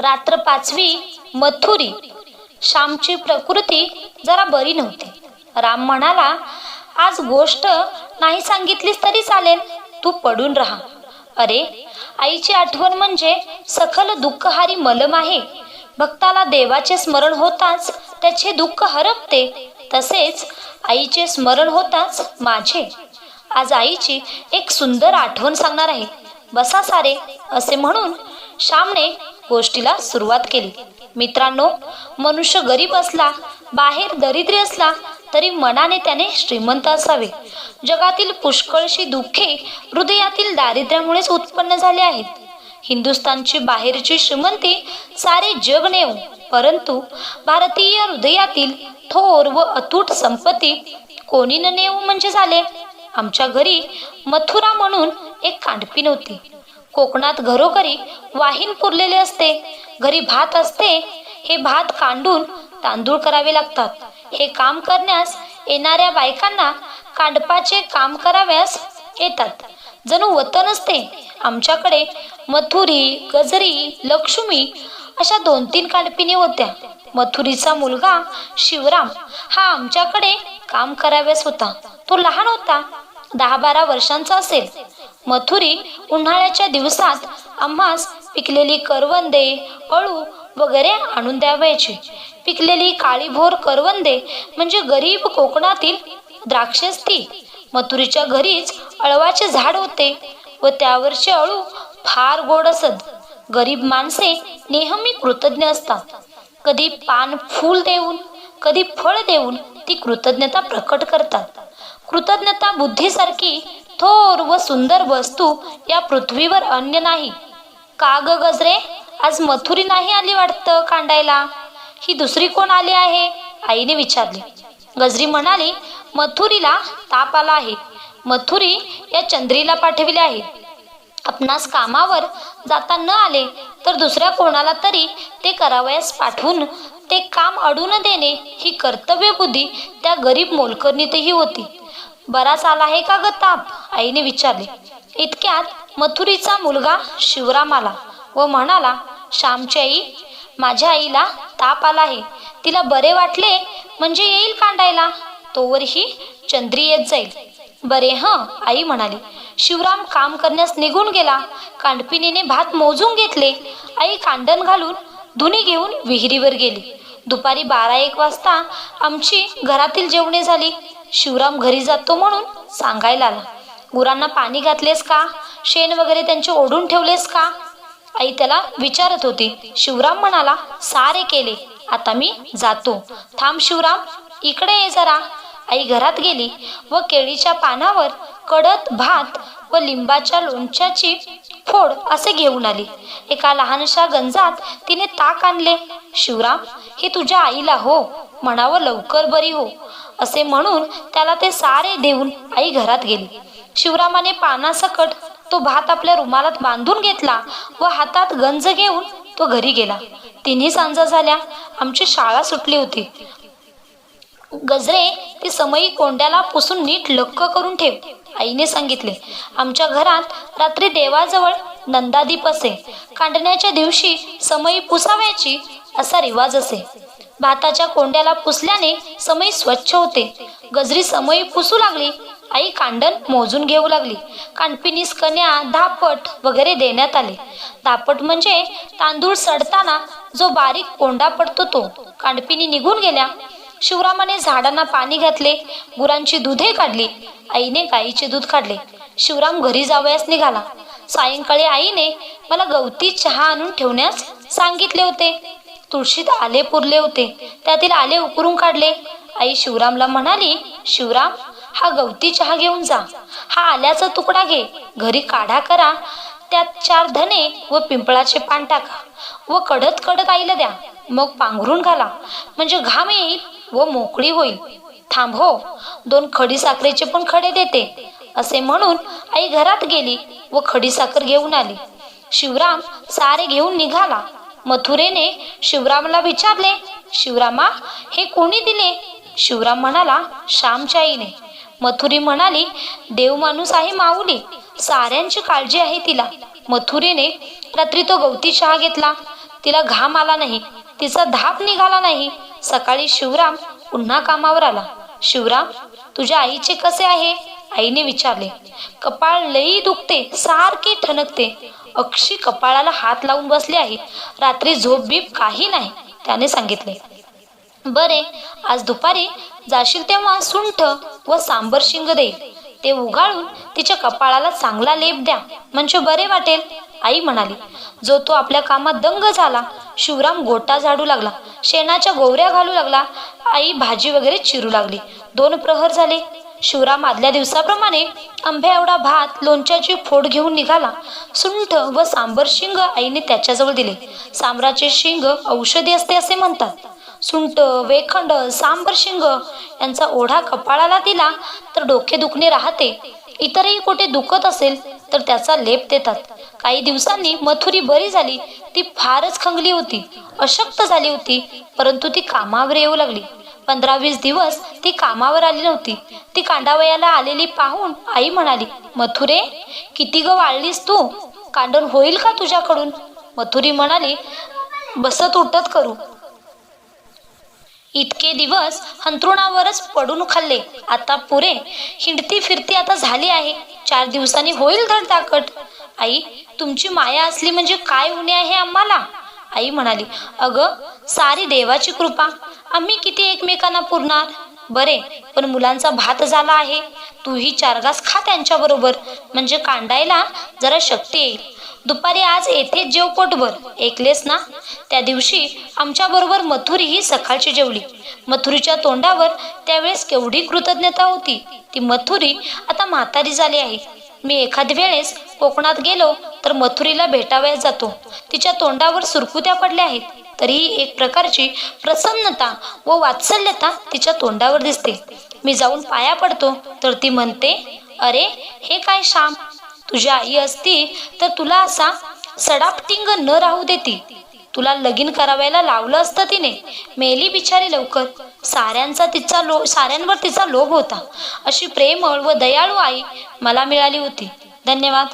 रात्र पाचवी मथुरी. श्यामची प्रकृती जरा बरी नव्हती. राम म्हणाला आज गोष्ट नाही सांगितलीस तरी चालेल. तू पडून राहा. अरे आईची आठवण म्हणजे सखल दुःखहारी मलम आहे. भक्ताला देवाचे स्मरण होताच त्याचे दुःख हरपते. तसेच आईचे स्मरण होताच माझे. आज आईची एक सुंदर आठवण सांगणार आहे. बसा सारे असे म्हणून श्यामने गोष्टीला सुरुवात केली. मित्रांनो मनुष्य गरीब असला बाहेर दरिद्री असला तरी मनाने त्याने श्रीमंत असावे. जगातील पुष्कळशी दुःखे हृदयातील दारिद्र्यामुळेच उत्पन्न झाले आहेत. हिंदुस्थानची बाहेरची श्रीमंती सारे जग नेऊ परंतु भारतीय हृदयातील थोर व अतूट संपत्ती कोणी न नेऊ म्हणजे झाले? आमच्या घरी मथुरा म्हणून एक कांडपी नव्हती. कोकणात घरोघरी वाहीन पुरलेले असते. घरी भात असते हे भात कांडून तांदूळ करावे लागतात. हे काम करण्यास येणाऱ्या बायकांना कांडपाचे काम कराव्यास येतात. जणू वतन असते. आमच्याकडे मथुरी गजरी लक्ष्मी अशा दोन तीन कांडपिणी होत्या. मथुरीचा मुलगा शिवराम हा आमच्याकडे काम कराव्यास होता. तो लहान होता. दहा बारा वर्षांचा असेल. मथुरी उन्हाळ्याच्या दिवसात आम्हास पिकलेली करवंदे अळू वगैरे आणून द्यावायचे. पिकलेली काळीभोर करवंदे म्हणजे गरीब कोकणातील द्राक्षेच ती मथुरीच्या घरीच अळवाचे झाड होते व त्यावरचे अळू फार गोड असत. गरीब माणसे नेहमी कृतज्ञ असतात. कधी पान फूल देऊन कधी फळ देऊन ती कृतज्ञता प्रकट करतात. कृतज्ञता बुद्धीसारखी थोर व सुंदर वस्तू या पृथ्वीवर अन्य नाही. का ग गजरे? आज मथुरी नाही आली वाटतं कांडायला? ही दुसरी कोण आली आहे? आईने विचारले. गजरी म्हणाली मथुरीला ताप आला आहे. मथुरी या चंद्रीला पाठविले आहे. आपणास कामावर जाता न आले तर दुसऱ्या कोणाला तरी ते करावयास पाठवून ते काम अडून देणे ही कर्तव्य बुद्धी त्या गरीब मोलकरणीतही होती. बराच आला आहे का ग ताप? आईने विचारले इतक्यात मथुरीचा मुलगा शिवराम आला व म्हणाला श्यामची आई माझ्या आईला ताप आला आहे. तिला बरे वाटले म्हणजे येईल कांडायला. तोवर ही चंद्री येत जाईल. बरे ह आई म्हणाली. शिवराम काम करण्यास निघून गेला. कांडपिनीने भात मोजून घेतले. आई कांडण घालून धुनी घेऊन विहिरीवर गेली. दुपारी बारा एक वाजता आमची घरातील जेवणे झाली. शिवराम घरी जातो म्हणून सांगायला आला. गुरांना पाणी घातलेस का? शेण वगैरे त्यांचे ओढून ठेवलेस का? आई त्याला विचारत होती. शिवराम म्हणाला सारे केले. आता मी जातो. थांब शिवराम. इकडे ये जरा. आई घरात गेली व केळीच्या पानावर कडत भात व लिंबाच्या लोणच्याची फोड असे घेऊन आली. एका लहानशा गंजात तिने ताक आणले. शिवराम हे तुझ्या आईला हो. म्हणावं लवकर बरी हो. असे म्हणून त्याला ते सारे देऊन आई घरात गेली. शिवरामाने पानासकट तो भात आपल्या रुमालात बांधून घेतला व हातात गंज घेऊन तो घरी गेला. तिन्ही सांजा झाल्या. आमची शाळा सुटली होती. गजरे ती समयी कोंड्याला पुसून नीट लक्क करून ठेव आईने सांगितले. आमच्या घरात रात्री देवाजवळ नंदादीप असे. कांडण्याच्या दिवशी समयी पुसावयाची असा रिवाज असे. भाताच्या कोंड्याला पुसल्याने समयी स्वच्छ होते. गजरी समयी पुसू लागली आई कांडण मोजून घेऊ लागली. कानपिनीस कन्या धापट वगैरे देण्यात आले. धापट म्हणजे तांदूळ सडताना जो बारीक कोंडा पडतो तो. कानपिनी निघून गेल्या. शिवरामाने झाडांना पाणी घातले गुरांची दुधे काढली आईने गाईचे दूध काढले. शिवराम घरी जावयास निघाला. सायंकाळी आईने मला गवती चहा आणून ठेवण्यास सांगितले होते. तुळशीत आले पुरले होते. त्यातील आले उकरून काढले. आई शिवरामला म्हणाली शिवराम हा गवती चहा घेऊन जा. हा आल्याचा तुकडा घे. घरी काढा करा. त्यात चार धने व पिंपळाचे पान टाका व कडत कडत आईला द्या. मग पांघरून घाला. म्हणजे घाम येईल व मोकळी होईल. थांब हो. दोन खडी साखरेचे पण खडे देते. असे म्हणून आई घरात गेली व खडी साखर घेऊन आली. शिवराम सारे घेऊन निघाला. मथुरेने शिवरामला विचारले शिवरामा हे कोणी दिले? शिवराम म्हणाला श्यामच्या आईने. मथुरी म्हणाली देव माणूस आहे माऊली साऱ्यांची काळजी आहे तिला. मथुरीने रात्री तो गवती चहा घेतला. तिला घाम आला नाही तिचा धाप निघाला नाही. सकाळी शिवराम पुन्हा कामावर आला. शिवराम तुझ्या आईचे कसे आहे? आईने विचारले. कपाळ लई दुखते सारखे ठणकते. अक्षी कपाळाला हात लावून बसली आहे. रात्री झोप बीप काही नाही त्याने सांगितले. बरे आज दुपारी जाशील तेव्हा सुंठ व सांबर शिंग दे. ते उगाळून तिच्या कपाळाला चांगला लेप द्या. म्हणजे बरे वाटेल. आई म्हणाली जो तो आपल्या कामात दंग झाला शिवराम गोटा झाडू लागला शेणाच्या गोवऱ्या घालू लागला आई भाजी वगैरे चिरू लागली. दोन प्रहर झाले. शिवराम आदल्या दिवसाप्रमाणे आंब्या एवढा भात लोणच्याची फोड घेऊन निघाला. सुंठ व सांबर शिंग आईने त्याच्याजवळ दिले. सांबराचे शिंग औषधी असते असे म्हणतात. सुंट वेखंड सांबर शिंग यांचा ओढा कपाळाला दिला तर डोके दुखणे राहते. इतरही कुठे दुखत असेल तर त्याचा लेप देतात. काही दिवसांनी मथुरी बरी झाली ती फारच खंगली होती. अशक्त झाली होती परंतु ती कामावर येऊ लागली. पंधरा वीस दिवस ती कामावर आली नव्हती. ती कांडावयाला आलेली पाहून आई म्हणाली मथुरे किती ग वाळलीस तू? कांडण होईल का तुझ्याकडून? मथुरी म्हणाली बसत उठत करू. इतके दिवस अंथरुणावरच पडून खाल्ले. आता पुरे. हिंडती फिरती आता झाली आहे. चार दिवसांनी होईल धडधाकट आई तुमची माया असली म्हणजे काय होणे आहे आम्हाला? आई म्हणाली अगं सारी देवाची कृपा. आम्ही किती एकमेकांना पुरणार? बरे पण मुलांचा भात झाला आहे. तूही चार घास खा त्यांच्याबरोबर. म्हणजे कांडायला जरा शक्ती येईल. दुपारी आज येथेच जेव पोटभर ऐकलेस ना? त्या दिवशी आमच्याबरोबर मथुरी ही सकाळची जेवली. मथुरीच्या तोंडावर त्यावेळेस केवढी कृतज्ञता होती. ती मथुरी आता म्हातारी झाली आहे. मी एखाद वेळेस कोकणात गेलो तर मथुरीला भेटावयास जातो. तिच्या तोंडावर सुरकुत्या पडल्या आहेत. तरीही एक प्रकारची प्रसन्नता व वात्सल्यता तिच्या तोंडावर दिसते. मी जाऊन पाया पडतो तर ती म्हणते अरे हे काय श्याम? तुझी आई असती तर तुला असा सडापटिंग न राहू देती. तुला लगीन करावायला लावलं असतं तिने. मेली बिचारी लवकर. साऱ्यांचा तिचा लो साऱ्यांवर तिचा लोभ होता. अशी प्रेमळ व दयाळू आई मला मिळाली होती. धन्यवाद.